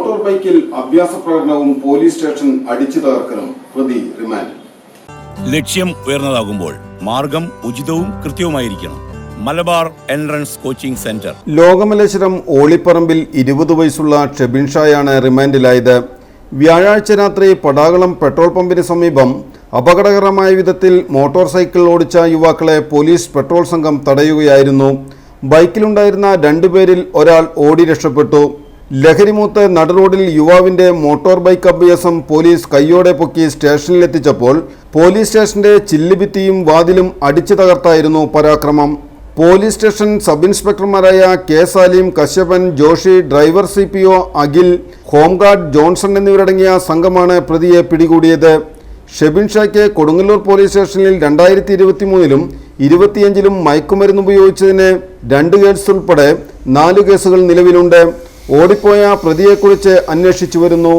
Motor ബൈക്കിൽ അഭ്യാസ പ്രകടനവും പോലീസ് സ്റ്റേഷൻ അടിച്ചു തകർക്കലും പ്രതി റിമാൻഡ്. ലക്ഷ്യം ഉയർന്നതാകുമ്പോൾ മാർഗം ഉചിതവും കൃത്യവുമായിരിക്കണം. Malabar entrance coaching centre. Lokamaleswaram ഓളിപ്പറമ്പിൽ ഇരുപത് വയസ്സുള്ള ഷെബിൻ ഷായാണ് റിമാൻഡിലായത്. വ്യാഴാഴ്ച രാത്രി പടാകളം പെട്രോൾ പമ്പിന് സമീപം അപകടകരമായ വിധത്തിൽ മോട്ടോർ സൈക്കിൾ ഓടിച്ച യുവാക്കളെ പോലീസ് പെട്രോൾ സംഘം തടയുകയായിരുന്നു. ബൈക്കിലുണ്ടായിരുന്ന രണ്ടുപേരിൽ ഒരാൾ ഓടി രക്ഷപ്പെട്ടു. ലഹരിമൂത്ത് നടുറോഡിൽ യുവാവിന്റെ മോട്ടോർ ബൈക്ക് അഭ്യാസം പോലീസ് കയ്യോടെ പൊക്കി സ്റ്റേഷനിലെത്തിച്ചപ്പോൾ പോലീസ് സ്റ്റേഷന്റെ ചില്ലുഭിത്തിയും വാതിലും അടിച്ചു തകർത്തായിരുന്നു പരാക്രമം. Police station sub ഇൻസ്പെക്ടർമാരായ K Salim Kashyapan Joshi driver C P O Akhil home guard Johnson എന്നിവരടങ്ങിയ സംഘമാണ് പ്രതിയെ പിടികൂടിയത്. ഷെബിൻ ഷായ്ക്ക് കൊടുങ്ങല്ലൂർ പോലീസ് സ്റ്റേഷനിൽ രണ്ടായിരത്തി ഇരുപത്തി മൂന്നിലും ഇരുപത്തിയഞ്ചിലും മയക്കുമരുന്ന് ഉപയോഗിച്ചതിന് രണ്ട് കേസ് ഉൾപ്പെടെ നാല് കേസുകൾ നിലവിലുണ്ട്. ഓടിപ്പോയ പ്രതിയെക്കുറിച്ച് അന്വേഷിച്ചു വരുന്നു.